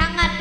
sangat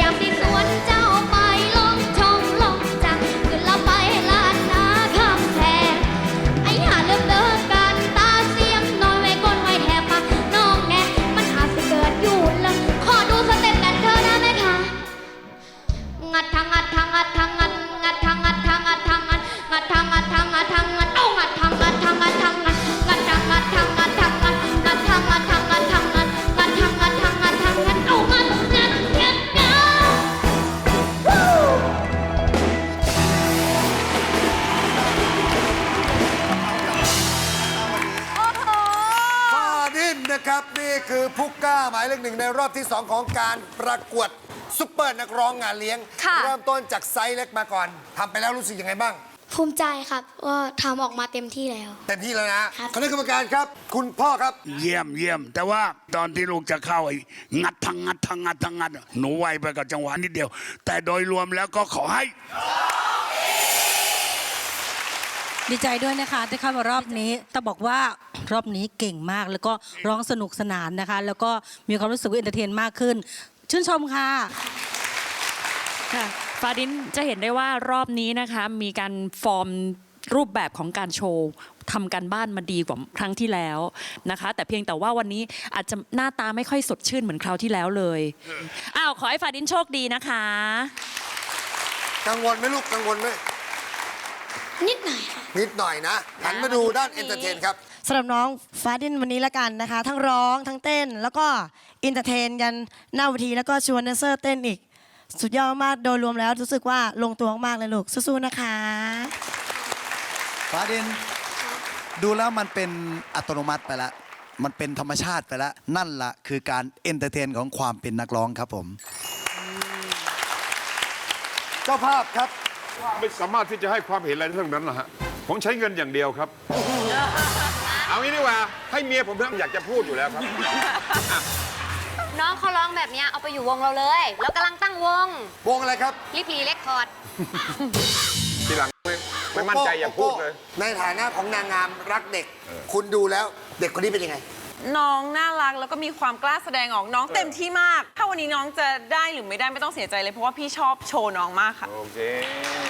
ยามที่ นนะครับ นี่คือผู้กล้าหมายเลขหนึ่งในรอบที่ 2 ของการประกวดซุปเปอร์นักร้องงานเลี้ยง ค่ะ เริ่มต้นจากไซส์เล็กมาก่อนทำไปแล้วรู้สึกยังไงบ้าง ภูมิใจครับว่าทำออกมาเต็มที่แล้ว เต็มที่แล้วนะครับ คณะกรรมการครับ คุณพ่อครับเยี่ยมเยี่ยม แต่ว่าตอนที่ลูกจะเข้าไอ้งัดทั้งงัดทั้งงัดทั้งงัด หนูไวไปกับจังหวะนิดเดียว แต่โดยรวมแล้วก็ขอให้ ดีใจด้วยนะคะที่เข้ามารอบนี้แต่บอกว่ารอบนี้เก่งมากแล้วก็ร้องสนุกสนานนะคะ แล้วก็มีความรู้สึกว่าเอนเตอร์เทนมากขึ้น ชื่นชมค่ะค่ะฟาดินจะเห็นได้ว่ารอบนี้นะคะมีการฟอร์มรูปแบบของการโชว์ทำการบ้านมาดีกว่าครั้งที่แล้วนะคะ แต่เพียงแต่ว่าวันนี้อาจจะหน้าตาไม่ค่อยสดชื่นเหมือนคราวที่แล้วเลยอ้าวขอให้ฟาดินโชคดีนะคะ กังวลไหมลูกกังวลไหม นิดหน่อยค่ะ นิดหน่อยนะหันมาดูด้านเอนเตอร์เทนครับ สำหรับน้องฟ้าดินวันนี้ละกันนะคะ ทั้งร้องทั้งเต้นแล้วก็อินเตอร์เทนกันหน้าเวทีแล้วก็ชวนแดนเซอร์เต้นอีก สุดยอดมากโดยรวมแล้วรู้สึกว่าลงตัวมากๆเลยลูกสู้ๆนะคะ ฟ้าดิน ดูแล้วมันเป็นอัตโนมัติไปแล้วมันเป็นธรรมชาติไปแล้วนั่นละคือการเอนเตอร์เทนของความเป็นนักร้องครับผม เจ้าภาพครับ ไม่สามารถที่จะให้ความเห็นอะไรทั้งนั้นนะฮะผมใช้เงินอย่างเดียวครับ เอางี้ดีกว่าให้เมียผมเพิ่งอยากจะพูดอยู่แล้วครับน้องเขาร้องแบบเนี้ยเอาไปอยู่วงเราเลย เรากำลังตั้งวงวงอะไรครับลิปลีเรคคอร์ด ทีหลังไม่ไม่มั่นใจอย่าพูดเลย ในฐานะของนางงามรักเด็ก คุณดูแล้วเด็กคนนี้เป็นยังไง น้องน่ารักแล้วก็มีความกล้าแสดงออกน้องเต็มที่มาก ถ้าวันนี้น้องจะได้หรือไม่ได้ไม่ต้องเสียใจเลยเพราะว่าพี่ชอบโชว์น้องมากค่ะ โอเค